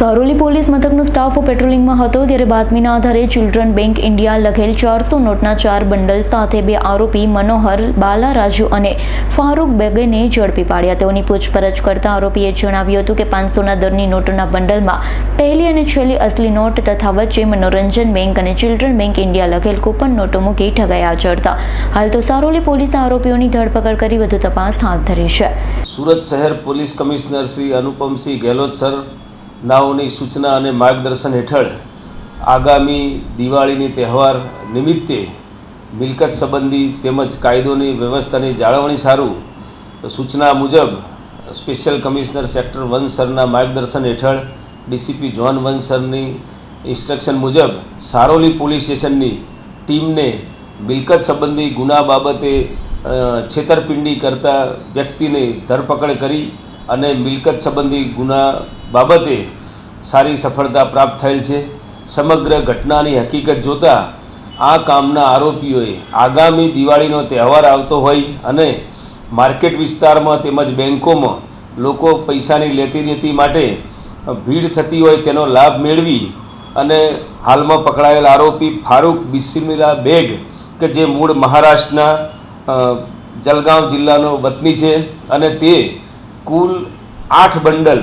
Saroli police મથકનો staff પેટ્રોલિંગમાં હતો ત્યારે બાતમીના આધારે ચિલ્ડ્રન બેંક ઇન્ડિયા લખેલ ચારસો નોટના ચાર બંડલ સાથે બે આરોપી મનોહર બાલારાજુ અને ફારૂક બેગેને ઝડપી પાડ્યા. તેઓની પૂછપરછ કરતા આરોપીએ જણાવ્યું હતું કે પાંચસોના દરની નોટોના બંડલમાં પહેલી અને છેલ્લી અસલી નોટ તથા વચ્ચે મનોરંજન બેંક અને ચિલ્ડ્રન બેંક ઇન્ડિયા લખેલ કૂપન નોટો મૂકી ઠગાયા ચડતા હાલ તો સારોલી પોલીસે આરોપીઓની ધરપકડ કરી વધુ તપાસ હાથ ધરી છે. સુરત શહેર police commissioner Shri Anupamsinh Gehlot, sir નાઓની સૂચના અને માર્ગદર્શન હેઠળ આગામી દિવાળીની તહેવાર નિમિત્તે મિલકત સંબંધી તેમજ કાયદોની વ્યવસ્થાની જાળવણી સારું, સૂચના મુજબ સ્પેશિયલ કમિશનર સેક્ટર વન સરના માર્ગદર્શન હેઠળ ડીસીપી જોન વન સરની ઇન્સ્ટ્રક્શન મુજબ સારોલી પોલીસ સ્ટેશનની ટીમને મિલકત સંબંધી ગુના બાબતે છેતરપિંડી કરતા વ્યક્તિને ધરપકડ કરી અને મિલકત સંબંધી ગુના બાબતે સારી સફળતા પ્રાપ્ત થયેલ છે. સમગ્ર ઘટનાની હકીકત જોતાં આ કામના આરોપીઓએ આગામી દિવાળીનો તહેવાર આવતો હોય અને માર્કેટ વિસ્તારમાં તેમજ બેન્કોમાં લોકો પૈસાની લેતી દેતી માટે ભીડ થતી હોય તેનો લાભ મેળવી અને હાલમાં પકડાયેલ આરોપી ફારૂક બિસ્મિલા બેગ, કે જે મૂળ મહારાષ્ટ્રના જલગાંવ જિલ્લાનો વતની છે અને તે કુલ આઠ બંડલ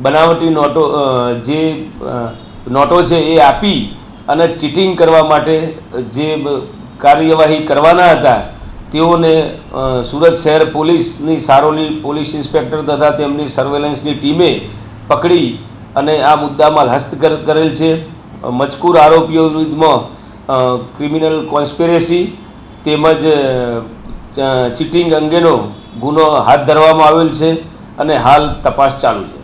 બનાવટી નોટો જે નોટો છે એ આપી અને ચીટિંગ કરવા માટે જે કાર્યવાહી કરવાના હતા, તેઓને સુરત શહેર પોલીસની સારોલી પોલીસ ઇન્સ્પેક્ટર તથા તેમની સર્વેલન્સની ટીમે પકડી અને આ મુદ્દામાં હસ્તગત કરેલ છે. મજકૂર આરોપીઓ વિરુદ્ધમાં ક્રિમિનલ કોન્સ્પિરેસી તેમજ ચીટિંગ અંગેનો ગુનો હાથ ધરવામાં આવેલ છે અને હાલ તપાસ ચાલુ છે.